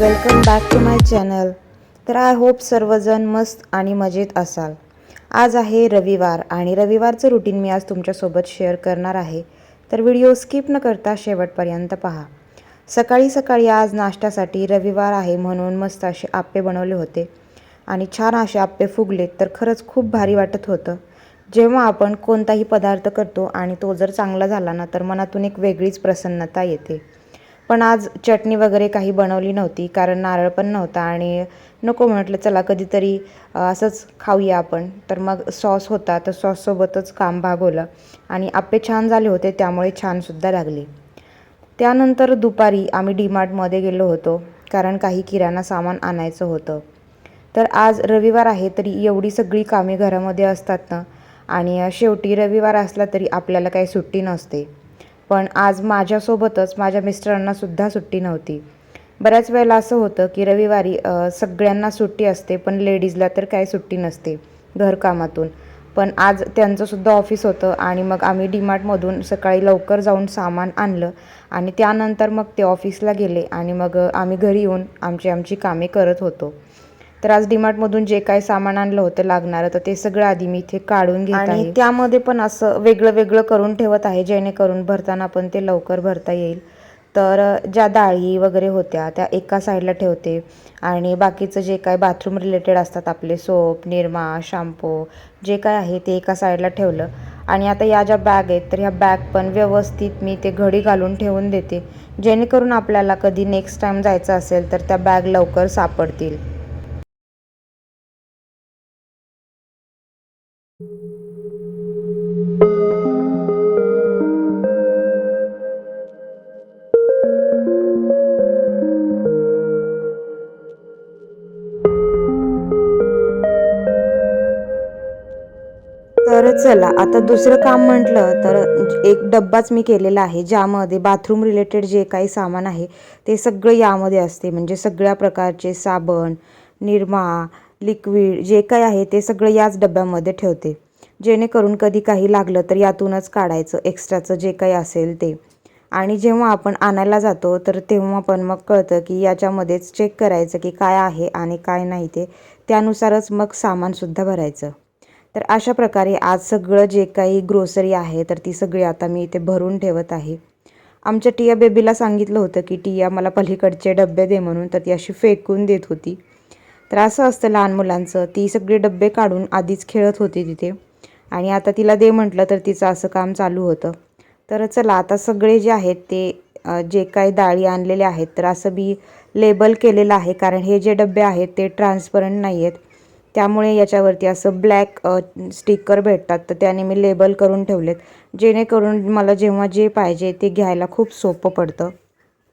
Welcome back to my channel. तर I hope सर्वजण मस्त आणि मजेत असाल. आज आहे रविवार आणि रविवारचं रुटीन मी आज तुमच्यासोबत शेअर करणार आहे. तर व्हिडिओ स्किप न करता शेवटपर्यंत पहा. सकाळी सकाळी आज नाश्त्यासाठी रविवार आहे म्हणून मस्त असे आप्पे बनवले होते. आणि छान असे आप्पे फुगलेत तर खरंच खूप भारी वाटत होतं. जेव्हा आपण कोणताही पदार्थ करतो आणि तो जर चांगला झाला ना तर मनातून एक वेगळीच प्रसन्नता येते. पण आज चटणी वगैरे काही बनवली नव्हती कारण नारळ पण नव्हता आणि नको म्हटलं चला कधीतरी असंच खाऊया आपण. तर मग सॉस होता तर सॉससोबतच काम भागवलं आणि आप्पे छान झाले होते त्यामुळे छानसुद्धा लागले. त्यानंतर दुपारी आम्ही डीमार्टमध्ये गेलो होतो कारण काही किराणा सामान आणायचं होतं. तर आज रविवार आहे तरी एवढी सगळी कामे घरामध्ये असतात ना आणि शेवटी रविवार असला तरी आपल्याला काही सुट्टी नसते. पण आज माझ्यासोबतच माझ्या मिस्टरांना सुद्धा सुट्टी नव्हती. बऱ्याच वेळेला असं होतं की रविवारी सगळ्यांना सुट्टी असते पण लेडीजला तर काही सुट्टी नसते घरकामातून. पण आज त्यांचंसुद्धा ऑफिस होतं आणि मग आम्ही डीमार्टमधून सकाळी लवकर जाऊन सामान आणलं आणि त्यानंतर मग ते ऑफिसला गेले आणि मग आम्ही घरी येऊन आमची आमची कामे करत होतो. तर आज डीमार्टमधून जे काही सामान आणलं होतं लागणारं तर ते सगळं आधी मी इथे काढून घेत आणि त्यामध्ये पण असं वेगळं वेगळं करून ठेवत आहे जेणेकरून भरताना पण ते लवकर भरता येईल. तर ज्या डाळी वगैरे होत्या त्या एका साईडला ठेवते. आणि बाकीचं जे काय बाथरूम रिलेटेड असतात आपले सोप निरमा शॅम्पू जे काय आहे ते एका साईडला ठेवलं. आणि आता या ज्या बॅग आहेत तर ह्या बॅग पण व्यवस्थित मी ते घडी घालून ठेवून देते. जेणेकरून आपल्याला कधी नेक्स्ट टाईम जायचं असेल तर त्या बॅग लवकर सापडतील. चला आता दुसरं काम म्हटलं तर एक डब्बाच मी केलेला आहे ज्यामध्ये बाथरूम रिलेटेड जे काही सामान आहे ते सगळं यामध्ये असते. म्हणजे सगळ्या प्रकारचे साबण निरमा लिक्विड जे काही आहे ते सगळं याच डब्यामध्ये ठेवते. जेणेकरून कधी काही लागलं तर यातूनच काढायचं एक्स्ट्राचं जे काही असेल ते. आणि जेव्हा आपण आणायला जातो तर तेव्हा पण मग कळतं की याच्यामध्येच चेक करायचं की काय आहे आणि काय नाही ते. त्यानुसारच मग सामानसुद्धा भरायचं. तर अशा प्रकारे आज सगळं जे काही ग्रोसरी आहे तर ती सगळी आता मी इथे भरून ठेवत आहे. आमच्या टिया बेबीला सांगितलं होतं की टिया मला पलीकडचे डबे दे म्हणून. तर ती अशी फेकून देत होती. तर असं असतं लहान मुलांचं. ती सगळे डबे काढून आधीच खेळत होती तिथे. आणि आता तिला दे म्हटलं तर तिचं असं काम चालू होतं. तर चला आता सगळे जे आहेत ते जे काही डाळी आणलेले आहेत तर असं बी लेबल केलेलं आहे. कारण हे जे डबे आहेत ते ट्रान्सपरंट नाही आहेत त्यामुळे याच्यावरती असं ब्लॅक स्टिकर भेटतात. तर त्याने मी लेबल करून ठेवलेत. जेणेकरून मला जेव्हा जे पाहिजे ते घ्यायला खूप सोपं पडतं.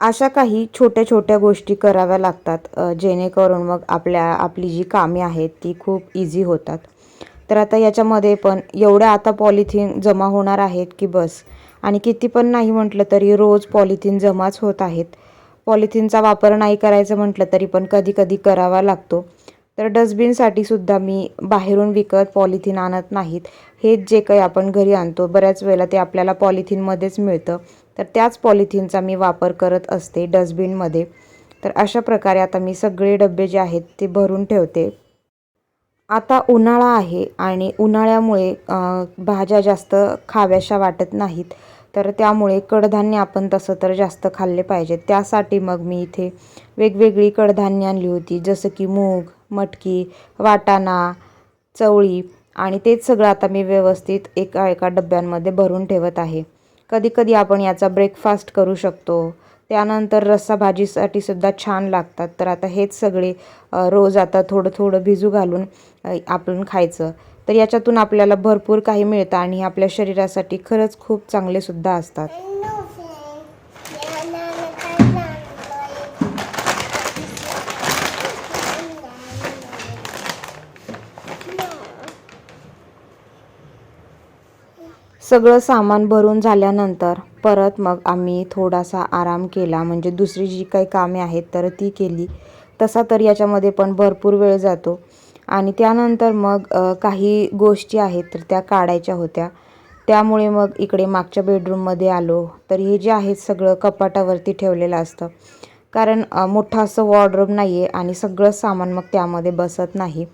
अशा काही छोट्या छोट्या गोष्टी कराव्या लागतात जेणेकरून मग आपल्या आपली जी कामे आहेत ती खूप इझी होतात. तर आता याच्यामध्ये पण एवढ्या आता पॉलिथिन जमा होणार आहेत की बस. आणि किती पण नाही म्हटलं तरी रोज पॉलिथिन जमाच होत आहेत. पॉलिथिनचा वापर नाही करायचं म्हटलं तरी पण कधी कधी करावा लागतो. तर डस्टबिनसाठी सुद्धा मी बाहेरून विकत पॉलिथिन आणत नाहीत. हेच जे काही आपण घरी आणतो बऱ्याच वेळेला ते आपल्याला पॉलिथिनमध्येच मिळतं. तर त्याच पॉलिथिनचा मी वापर करत असते डस्टबिनमध्ये. तर अशा प्रकारे आता मी सगळे डबे जे आहेत ते भरून ठेवते. आता उन्हाळा आहे आणि उन्हाळ्यामुळे भाज्या जास्त खाव्याशा वाटत नाहीत. तर त्यामुळे कडधान्य आपण तसं तर जास्त खाल्ले पाहिजे त्यासाठी मग मी इथे वेगवेगळी कडधान्य आणली होती जसं की मूग मटकी वाटाणा चवळी आणि तेच सगळं आता मी व्यवस्थित एका एका डब्यांमध्ये भरून ठेवत आहे. कधीकधी आपण याचा ब्रेकफास्ट करू शकतो. त्यानंतर रस्सा भाजीसाठी सुद्धा छान लागतात. तर आता हेच सगळे रोज आता थोडं थोडं भिजू घालून आपण खायचं. तर याच्यातून आपल्याला भरपूर काही मिळतं आणि हे आपल्या शरीरासाठी खरंच खूप चांगले सुद्धा असतात. सगळं सामान भरून झाल्यानंतर परत मग आम्ही थोडासा आराम केला. म्हणजे दुसरी जी काही कामे आहेत तर ती केली. तसा तर याच्यामध्ये पण भरपूर वेळ जातो. आणि त्यानंतर मग काही गोष्टी आहेत तर त्या काढायच्या होत्या. त्यामुळे मग इकडे मागच्या बेडरूममध्ये आलो. तर हे जे आहेत सगळं कपाटावरती ठेवलेलं असतं. कारण मोठा मोठं असं वॉर्डरोब नाही आहे आणि सगळं सामान मग त्यामध्ये बसत नाही.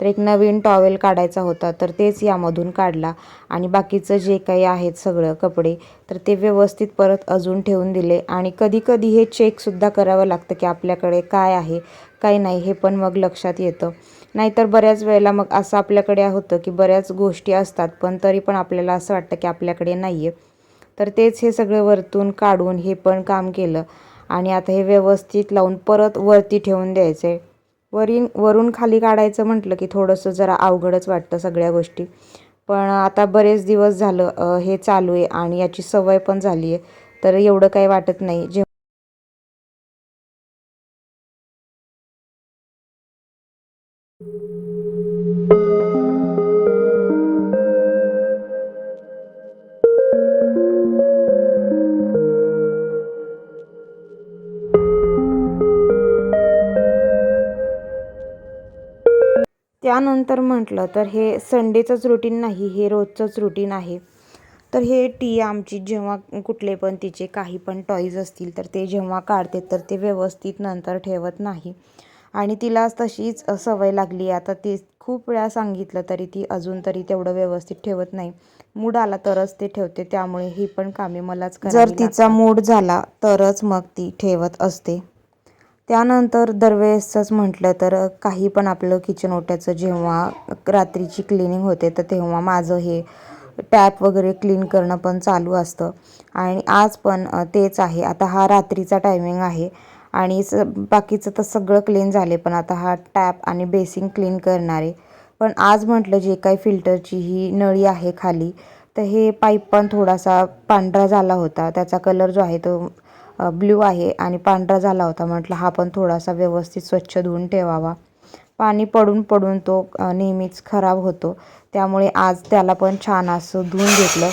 तर एक नवीन टॉवेल काढायचा होता तर तेच यामधून काढला. आणि बाकीचं जे काही आहेत सगळं कपडे तर ते व्यवस्थित परत अजून ठेवून दिले. आणि कधी कधी हे चेकसुद्धा करावं लागतं की आपल्याकडे काय आहे काय नाही हे पण मग लक्षात येतं. नाहीतर बऱ्याच वेळेला मग असं आपल्याकडे होतं की बऱ्याच गोष्टी असतात पण तरी पण आपल्याला असं वाटतं की आपल्याकडे नाही आहे तर तेच हे सगळं वरतून काढून हे पण काम केलं. आणि आता हे व्यवस्थित लावून परत वरती ठेवून द्यायचं आहे वरीन वरून खाली काढायचं म्हटलं की थोडंसं जरा अवघडच वाटतं सगळ्या गोष्टी. पण आता बरेच दिवस झालं हे चालू आहे आणि याची सवय पण झाली आहे. तर एवढं काही वाटत नाही. जे त्यानंतर म्हटलं तर हे संडेचंच रुटीन नाही हे रोजचंच रुटीन आहे. तर हे टी आमची जेव्हा कुठले पण तिचे काही पण टॉईज असतील तर ते जेव्हा काढते तर ते व्यवस्थित नंतर ठेवत नाही. आणि तिला तशीच सवय लागली. आता ती खूप वेळा सांगितलं तरी ती अजून तरी तेवढं व्यवस्थित ठेवत नाही. मूड आला तरच ते ठेवते त्यामुळे ही पण कामे मलाच जर तिचा मूड झाला तरच मग ती ठेवत असते. त्यानंतर दरवेळेसच म्हटलं तर काही पण आपलं किचन ओट्याचं जेव्हा रात्रीची क्लिनिंग होते तर तेव्हा माझं हे टॅप वगैरे क्लीन करणं पण चालू असतं. आणि आज पण तेच आहे. आता हा रात्रीचा टायमिंग आहे. आणि स बाकीचं तर सगळं क्लीन झाले पण आता हा टॅप आणि बेसिंग क्लीन करणारे. पण आज म्हटलं जे काही फिल्टरची ही नळी आहे खाली तर हे पाईप पण थोडासा पांढरा झाला होता. त्याचा कलर जो आहे तो ब्ल्यू आहे आणि पांढरा झाला होता. म्हटलं हा पण थोडासा व्यवस्थित स्वच्छ धुवून ठेवावा. पाणी पडून पडून तो नेहमीच खराब होतो. त्यामुळे आज त्याला पण छान असं धुवून घेतलं.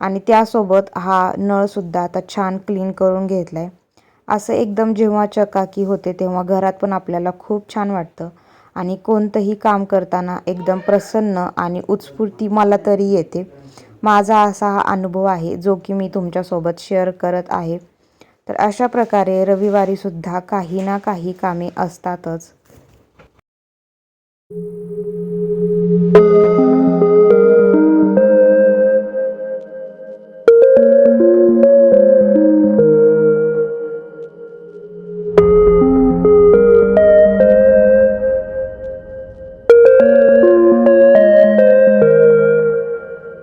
आणि त्यासोबत हा नळसुद्धा आता छान क्लीन करून घेतला आहे असं एकदम जेव्हा चकाकी होते तेव्हा घरात पण आपल्याला खूप छान वाटतं. आणि कोणतंही काम करताना एकदम प्रसन्न आणि उत्स्फूर्ती मला तरी येते. माझा असा हा अनुभव आहे जो की मी तुमच्यासोबत शेअर करत आहे. तर अशा प्रकारे रविवारीसुद्धा काही ना काही कामे असतातच.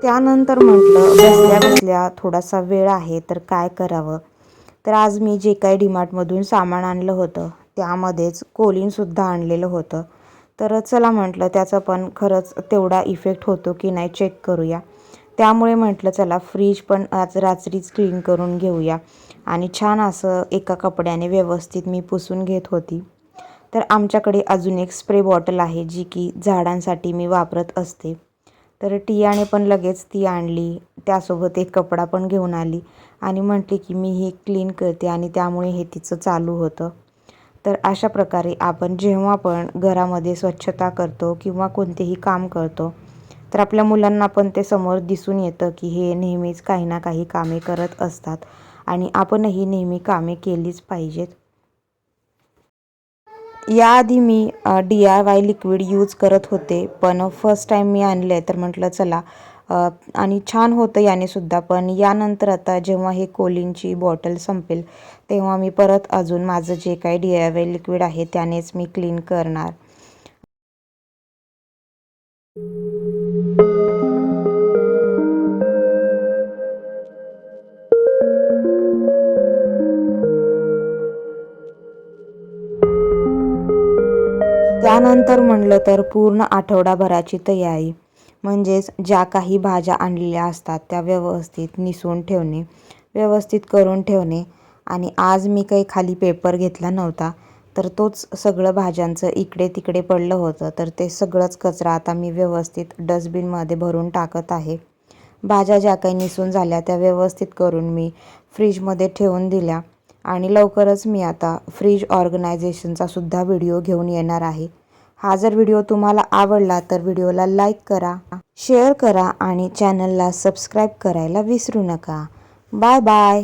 त्यानंतर म्हटलं बसल्या बसल्या थोडासा वेळ आहे तर काय करावं? तर आज मी जे काही डीमार्टमधून सामान आणलं होतं त्यामध्येच कोलिनसुद्धा आणलेलं होतं. तर चला म्हटलं त्याचा पण खरंच तेवढा इफेक्ट होतो की नाही चेक करूया. त्यामुळे म्हटलं चला फ्रीज पण आज रात्रीच क्लीन करून घेऊया. आणि छान असं एका कपड्याने व्यवस्थित मी पुसून घेत होती. तर आमच्याकडे अजून एक स्प्रे बॉटल आहे जी की झाडांसाठी मी वापरत असते. तर टियाने पण लगेच ती आणली. त्यासोबत एक कपडा पण घेऊन आली आणि म्हटली की मी हे क्लीन करते आणि त्यामुळे हे तिचं चालू होतं. तर अशा प्रकारे आपण जेव्हा पण घरामध्ये स्वच्छता करतो किंवा कोणतेही काम करतो तर आपल्या मुलांना पण ते समोर दिसून येतं की हे नेहमीच काही ना काही कामे करत असतात आणि आपणही नेहमी कामे केलीच पाहिजेत. याआधी मी D I Y liquid use करत होते पण फर्स्ट टाईम मी आणलं आहे तर म्हटलं चला आणि छान होतं याने सुद्धा. पण यानंतर आता जेव्हा हे कोलिनची बॉटल संपेल तेव्हा मी परत अजून माझं जे काही डी आय वाय लिक्विड आहे त्यानेच मी क्लीन करणार. त्यानंतर म्हणलं तर पूर्ण आठवडाभराची तयारी म्हणजेच ज्या काही भाज्या आणलेल्या असतात त्या व्यवस्थित निसून ठेवणे व्यवस्थित करून ठेवणे. आणि आज मी काही खाली पेपर घेतला नव्हता तर तोच सगळं भाज्यांचं इकडे तिकडे पडलं होतं तर ते सगळंच कचरा आता मी व्यवस्थित डस्टबिनमध्ये भरून टाकत आहे. भाज्या ज्या काही निसून झाल्या त्या व्यवस्थित करून मी फ्रीजमध्ये ठेवून दिल्या. आणि लवकरच मी आता फ्रीज ऑर्गनायझेशनचा सुद्धा व्हिडिओ घेऊन येणार आहे. हा जर व्हिडिओ तुम्हाला आवडला तर व्हिडिओला लाईक करा शेअर करा आणि चॅनलला सबस्क्राईब करायला विसरू नका. Bye bye.